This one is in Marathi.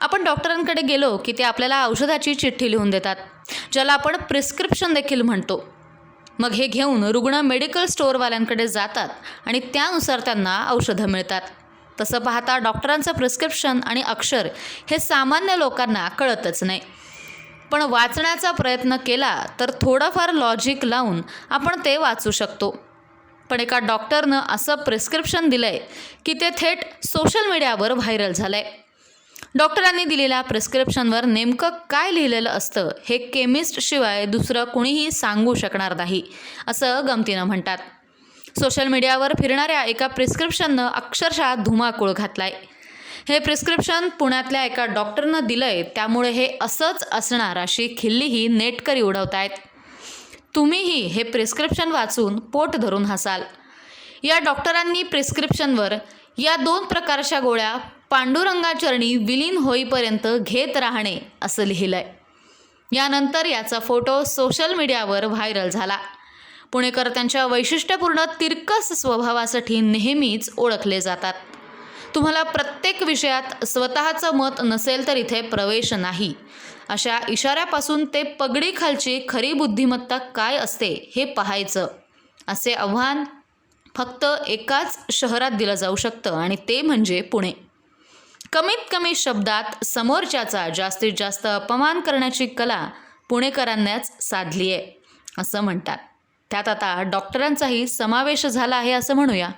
आपण डॉक्टरांकडे गेलो की ते आपल्याला औषधाची चिठ्ठी लिहून देतात ज्याला आपण प्रिस्क्रिप्शन देखील म्हणतो. मग हे घेऊन रुग्ण मेडिकल स्टोअरवाल्यांकडे जातात आणि त्यानुसार त्यांना औषधं मिळतात. तसं पाहता डॉक्टरांचं प्रिस्क्रिप्शन आणि अक्षर हे सामान्य लोकांना कळतच नाही. पण वाचण्याचा प्रयत्न केला तर थोडंफार लॉजिक लावून आपण ते वाचू शकतो. पण एका डॉक्टरनं असं प्रिस्क्रिप्शन दिलं आहे की ते थेट सोशल मीडियावर व्हायरल झालं आहे डॉक्टरांनी दिलेल्या प्रिस्क्रिप्शनवर नेमकं काय लिहिलेलं असतं हे केमिस्टशिवाय दुसरं कुणीही सांगू शकणार नाही असं गमतीनं म्हणतात. सोशल मीडियावर फिरणाऱ्या एका प्रिस्क्रिप्शननं अक्षरशः धुमाकूळ घातलाय. हे प्रिस्क्रिप्शन पुण्यातल्या एका डॉक्टरनं दिलंय त्यामुळे हे असंच असणार अशी खिल्लीही नेटकरी उडवतायत. तुम्हीही हे प्रिस्क्रिप्शन वाचून पोट धरून हसाल. या डॉक्टरांनी प्रिस्क्रिप्शनवर या दोन प्रकारच्या गोळ्या पांडुरंगाचरणी विलीन होईपर्यंत घेत राहणे असं लिहिलं आहे यानंतर याचा फोटो सोशल मीडियावर व्हायरल झाला. पुणेकर त्यांच्या वैशिष्ट्यपूर्ण तिरकस स्वभावासाठी नेहमीच ओळखले जातात. तुम्हाला प्रत्येक विषयात स्वतःचं मत नसेल तर इथे प्रवेश नाही. अशा इशाऱ्यापासून ते पगडीखालची खरी बुद्धिमत्ता काय असते हे पाहायचं. असे आव्हान फक्त एकाच शहरात दिलं जाऊ शकतं आणि ते म्हणजे पुणे. कमीत कमी शब्दात समोरच्याचा जास्तीत जास्त अपमान करण्याची कला पुणेकरांनाच साधली आहे असं म्हणतात. त्यात आता डॉक्टरांचाही समावेश झाला आहे असं म्हणूया.